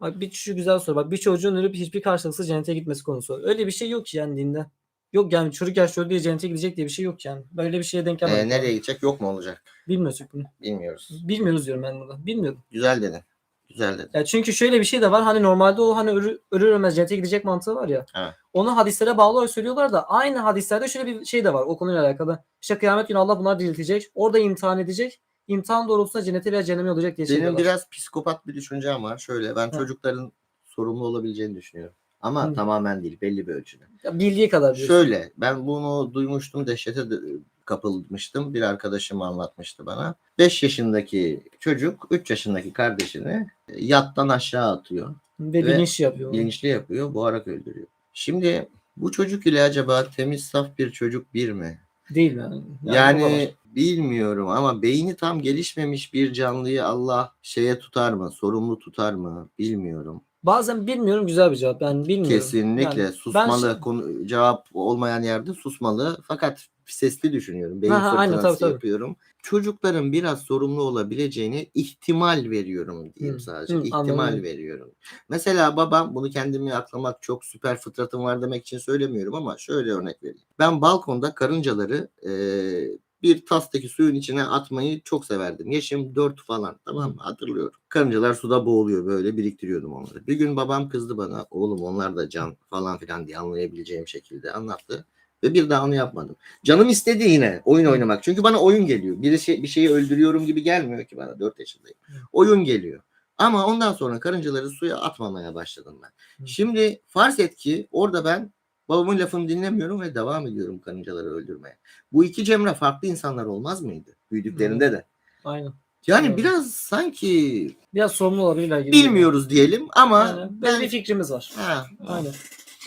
Bak bir şu güzel soru. Bak bir çocuğun ölüp hiçbir karşılıksız cennete gitmesi konusu. Öyle bir şey yok yani dinde. Yok yani çocuk yaşlı öldü diye cennete gidecek diye bir şey yok yani. Böyle bir şeye denk gelmedik. Ee, nereye gidecek yok mu olacak? Bilmiyoruz bunu. Bilmiyoruz. Bilmiyoruz diyorum ben burada. Bilmiyorum. Güzel dedin. Güzel dedin. Ya çünkü şöyle bir şey de var. Hani normalde o hani ölür, ölür ölmez cennete gidecek mantığı var ya. Evet. Onu hadislere bağlı olarak söylüyorlar da aynı hadislerde şöyle bir şey de var o konuyla alakalı. İşte kıyamet günü Allah bunları diriltecek. Orada imtihan edecek. İmtihan doğrultusunda cennete veya cehenneme olacak diye Benim söylüyorlar. biraz psikopat bir düşüncem var. Şöyle ben Ha. çocukların sorumlu olabileceğini düşünüyorum. Ama Hı. tamamen değil belli bir ölçüde. Ya bildiği kadar diyorsun. Şöyle ben bunu duymuştum dehşete de- kapılmıştım. Bir arkadaşım anlatmıştı bana. 5 yaşındaki çocuk 3 yaşındaki kardeşini yattan aşağı atıyor. Ve, Ve bilinçli yapıyor. Bilinçli yapıyor, boğarak öldürüyor. Şimdi bu çocuk ile acaba temiz saf bir çocuk bir mi? Değil? Yani, Yani, var. Bilmiyorum ama beyni tam gelişmemiş bir canlıyı Allah şeye tutar mı? Sorumlu tutar mı? Bilmiyorum. bazen bilmiyorum güzel bir cevap. Yani bilmiyorum. Kesinlikle Yani susmalı. şey- Konu, cevap olmayan yerde susmalı. Fakat sesli düşünüyorum. Beyin Ha, ha, aynen, fırtınası tabii, tabii. yapıyorum. Çocukların biraz sorumlu olabileceğine ihtimal veriyorum diyeyim Hı, sadece. hı, ihtimal anladım. veriyorum. Mesela babam bunu kendimi aklamak çok süper fıtratım var demek için söylemiyorum ama şöyle örnek vereyim. Ben balkonda karıncaları eee, bir tastaki suyun içine atmayı çok severdim. Yaşım 4 falan tamam mı? Hatırlıyorum. Karıncalar suda boğuluyor böyle biriktiriyordum onları. Bir gün babam kızdı bana. Oğlum onlar da can falan filan diye anlayabileceğim şekilde anlattı. Ve bir daha onu yapmadım. Canım istedi yine oyun oynamak. Çünkü bana oyun geliyor. Bir, şey, bir şeyi öldürüyorum gibi gelmiyor ki bana. 4 yaşındayım. Oyun geliyor. Ama ondan sonra karıncaları suya atmamaya başladım ben. Şimdi farz et ki orada ben babamın lafını dinlemiyorum ve devam ediyorum karıncaları öldürmeye. Bu iki Cemre farklı insanlar olmaz mıydı? Büyüdüklerinde de. Aynen. Yani Doğru. biraz sanki Biraz sorumlu olabilirler gibi. bilmiyoruz diyelim ama Aynen. Ben- bir fikrimiz var. Ha, Aynen.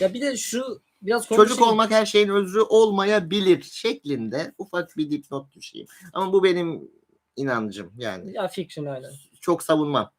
Ya bir de şu biraz çocuk şey- olmak her şeyin özrü olmayabilir şeklinde ufak bir dipnot düşeyim. Ama bu benim inancım yani. Ya fikrin aynen. Çok savunmam.